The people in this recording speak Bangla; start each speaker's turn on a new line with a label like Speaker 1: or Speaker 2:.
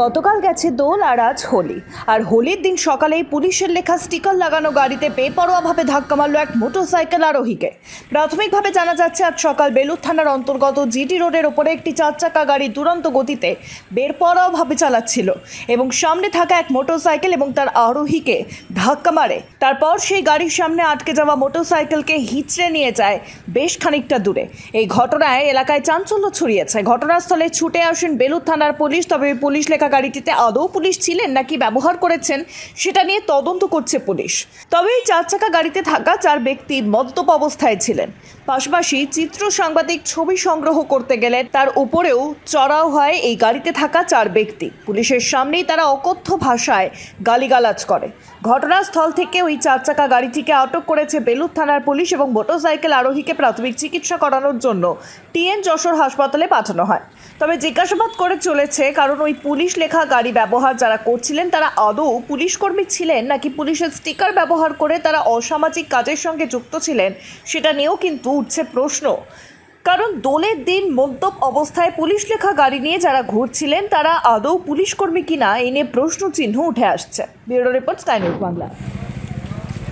Speaker 1: গতকাল গেছে দোল আর আজ হোলি। আর হোলির দিন সকালেই পুলিশের লেখা স্টিকার লাগানো গাড়িতে বেপরোয়াভাবে ধাক্কা মারল এক মোটরসাইকেল আরোহীকে। প্রাথমিকভাবে জানা যাচ্ছে, আজ সকাল বেলুর থানার অন্তর্গত জিটি রোডের ওপরে একটি চার চাকা গাড়ি দুরন্ত গতিতে বেরপরোয়াভাবে চালাচ্ছিল এবং সামনে থাকা এক মোটরসাইকেল এবং তার আরোহীকে ধাক্কা মারে। তারপর সেই গাড়ির সামনে আটকে যাওয়া মোটরসাইকেলকে হিচড়ে নিয়ে যায় বেশ খানিকটা দূরে। এই ঘটনায় এলাকায় চাঞ্চল্য ছড়িয়েছে। ঘটনাস্থলে ছুটে আসেন বেলুর থানার পুলিশ, তবে পুলিশ লেখা গাড়িটিতে আদৌ পুলিশ ছিলেন নাকি ব্যবহার করেছেন, সেটা নিয়ে তদন্ত করছে পুলিশ। তবে এই চার চাকা গাড়িতে থাকা চার ব্যক্তি মদ্যপ অবস্থায় ছিলেন। পাশাপাশি চিত্র সাংবাদিক ছবি সংগ্রহ করতে গেলে তার উপরেও চড়াও হয় এই গাড়িতে থাকা চার ব্যক্তি। পুলিশের সামনেই তারা অকথ্য ভাষায় গালিগালাজ করে। ঘটনাস্থল থেকে ওই চার চাকা গাড়িটিকে আটক করেছে বেলুর থানার পুলিশ এবং মোটরসাইকেল আরোহীকে প্রাথমিক চিকিৎসা করানোর জন্য টিএন যশোর হাসপাতালে পাঠানো হয়। তবে জিজ্ঞাসাবাদ করে চলেছে কারণ ওই পুলিশ লেখা গাড়ি ব্যবহার যারা করছিলেন, তারা আদৌ পুলিশ কর্মী ছিলেন নাকি পুলিশের স্টিকার ব্যবহার করে তারা অসামাজিক কাজের সঙ্গে যুক্ত ছিলেন, সেটা নিয়েও কিন্তু উঠছে প্রশ্ন। কারণ দোলের দিন মদ্যপ অবস্থায় পুলিশ লেখা গাড়ি নিয়ে যারা ঘুরছিলেন, তারা আদৌ পুলিশ কর্মী কিনা এনে নিয়ে প্রশ্ন চিহ্ন উঠে আসছে। Bureau report sky Bangla.